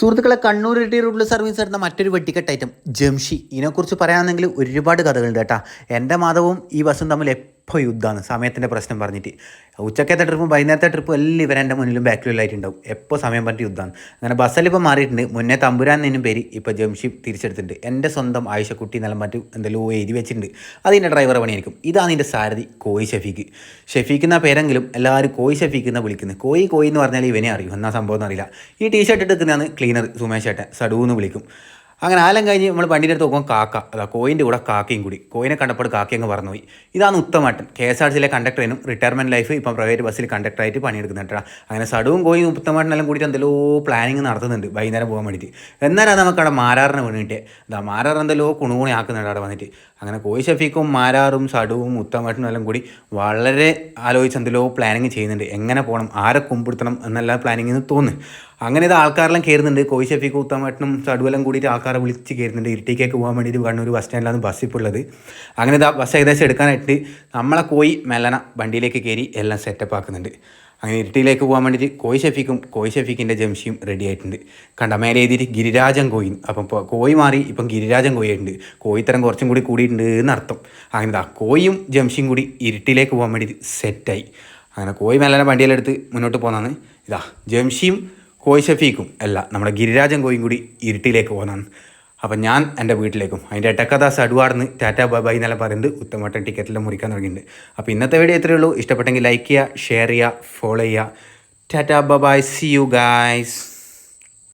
സുഹൃത്തുക്കളെ കണ്ണൂർ ഇട്ടി റൂട്ടിൽ സർവീസ് നടന്ന മറ്റൊരു വെട്ടിക്കെട്ട് ഐറ്റം ജംഷി. ഇതിനെക്കുറിച്ച് പറയാമെന്നെങ്കിൽ ഒരുപാട് കഥകളുണ്ട് കേട്ടാ. എന്റെ മാധവും ഈ ബസ്സും തമ്മിൽ എപ്പോൾ യുദ്ധമാണ്. സമയത്തിന്റെ പ്രശ്നം പറഞ്ഞിട്ട്. ഉച്ചക്കത്തെ ട്രിപ്പും വൈകുന്നേരത്തെ ട്രിപ്പും എല്ലാം ഇവരെ എന്റെ മുന്നിലും ബാക്കിലും ആയിട്ടുണ്ടാവും എപ്പോൾ സമയം പറഞ്ഞിട്ട് യുദ്ധമാണ്. അങ്ങനെ ബസ്സിൽ മാറിയിട്ടുണ്ട്. മുന്നേ തമ്പുരാൻ എന്നും പേര് ഇപ്പോൾ ജംഷി തിരിച്ചെടുത്തിട്ടുണ്ട്. എന്റെ സ്വന്തം ആയിഷക്കുട്ടി നല്ല മറ്റു എന്തെല്ലോ എഴുതി വെച്ചിട്ടുണ്ട്. അതിന്റെ ഡ്രൈവർ പണിയായിരിക്കും. ഇതാണ് എന്റെ സാരഥി കോയി ഷഫീഖ്. ഷഫീഖ് എന്ന പേരെങ്കിലും എല്ലാവരും കോയി ഷഫീഖ് എന്നാണ് വിളിക്കുന്നത്. കോയി കോയി എന്ന് പറഞ്ഞാൽ ഇവനെ അറിയും. എന്നാ സംഭവം എന്നറിയില്ല ഈ ടീഷർട്ട് എടുക്കുന്നതാണ് ക്ലീനർ സുമേഷ് ചേട്ടൻ സഡു എന്ന് വിളിക്കും. അങ്ങനെ ആലം കഴിഞ്ഞ് നമ്മൾ വണ്ടിന്റെ അടുത്ത് നോക്കുമ്പോൾ കാക്ക അതാ കോയിന്റെ കൂടെ കാക്കയും കൂടി. കോയിനെ കണ്ടപ്പോൾ കാക്ക അങ്ങ് പറന്നുപോയി ഇതാണ് ഉത്തമട്ടൻ. കെ എസ് ആർ സിയിലെ കണ്ടക്ടറിനും റിട്ടയർമെന്റ് ലൈഫ് ഇപ്പം പ്രൈവറ്റ് ബസ്സിൽ കണ്ടക്ടറായിട്ട് പണിയെടുക്കുന്നുണ്ട് അങ്ങനെ സടുവും കോയും ഉത്തമട്ടനെല്ലാം കൂടിയിട്ട് എന്തെല്ലോ പ്ലാനിങ് നടത്തുന്നുണ്ട് വൈകുന്നേരം പോകാൻ വേണ്ടിയിട്ട്. എന്നാലും നമുക്ക് അവിടെ മാരാറിനെ വീണിട്ട് അതാ മാരാർ എന്തെല്ലോ കുണുകുണി ആക്കുന്നുണ്ട് അവിടെ വന്നിട്ട്. അങ്ങനെ കോയി ഷഫീഖും മാരാറും സടുവും ഉത്തമട്ടനും എല്ലാം കൂടി വളരെ ആലോചിച്ച് എന്തെല്ലോ പ്ലാനിങ് ചെയ്യുന്നുണ്ട്. എങ്ങനെ പോകണം? ആരെ കുമ്പിടുത്തണം? എന്നെല്ലാം പ്ലാനിങ് എന്ന് തോന്നുന്നു. അങ്ങനെ ഇത് ആൾക്കാരെല്ലാം കയറുന്നുണ്ട് കോയി ഷഫീഖ് ഉത്തമേട്ടനും ചടുവെല്ലാം കൂടിയിട്ട് ആൾക്കാരെ വിളിച്ച് കയറുന്നുണ്ട് ഇരിട്ടിക്കേക്ക് പോകാൻ വേണ്ടിയിട്ട് കണ്ണൂർ ബസ് സ്റ്റാൻഡിലാണ് ബസ് ഇപ്പോൾ ഉള്ളത്. അങ്ങനെ ഇതാ ബസ് ഏകദേശം എടുക്കാനായിട്ട് നമ്മളെ കോയി മെല്ലന വണ്ടിയിലേക്ക് കയറി എല്ലാം സെറ്റപ്പ് ആക്കുന്നുണ്ട്. അങ്ങനെ ഇരിട്ടിയിലേക്ക് പോകാൻ വേണ്ടിയിട്ട് കോയി ഷഫീഖും കോയി ഷഫീഖിന്റെ ജംഷിയും റെഡി ആയിട്ടുണ്ട്. കണ്ട മേലെ എഴുതിയിട്ട് ഗിരിരാജൻ കോയി അപ്പം കോയി മാറി ഇപ്പം ഗിരിരാജൻ കോയി തരം കോയിത്തരം കുറച്ചും കൂടി കൂടിയിട്ടുണ്ട് എന്നർത്ഥം അങ്ങനെ ഇതാ കോയും ജംഷിയും കൂടി ഇരിട്ടിയിലേക്ക് പോകാൻ വേണ്ടിയിട്ട് സെറ്റായി അങ്ങനെ കോയി മെല്ലനെ വണ്ടിയിലെടുത്ത് മുന്നോട്ട് പോകുന്നതാണ് ഇതാ ജംഷിയും കോയി ഷഫീഖും അല്ല നമ്മുടെ ഗിരിരാജൻ കോയും കൂടി ഇരുട്ടിലേക്ക് പോകുന്നതാണ് അപ്പം ഞാൻ എന്റെ വീട്ടിലേക്കും അതിന്റെ എട്ടക്കഥാസ് അടുവാർന്ന് ടാറ്റ ബൈ എന്നല്ല പറയുന്നത് ഉത്തമട്ടൻ ടിക്കറ്റെല്ലാം മുറിക്കാൻ തുടങ്ങിയിട്ടുണ്ട്. അപ്പോൾ ഇന്നത്തെ വീഡിയോ ഇത്രയേ ഉള്ളൂ. ഇഷ്ടപ്പെട്ടെങ്കിൽ ലൈക്ക് ചെയ്യുക ഷെയർ ചെയ്യുക ഫോളോ ചെയ്യുക. Tata bye see you guys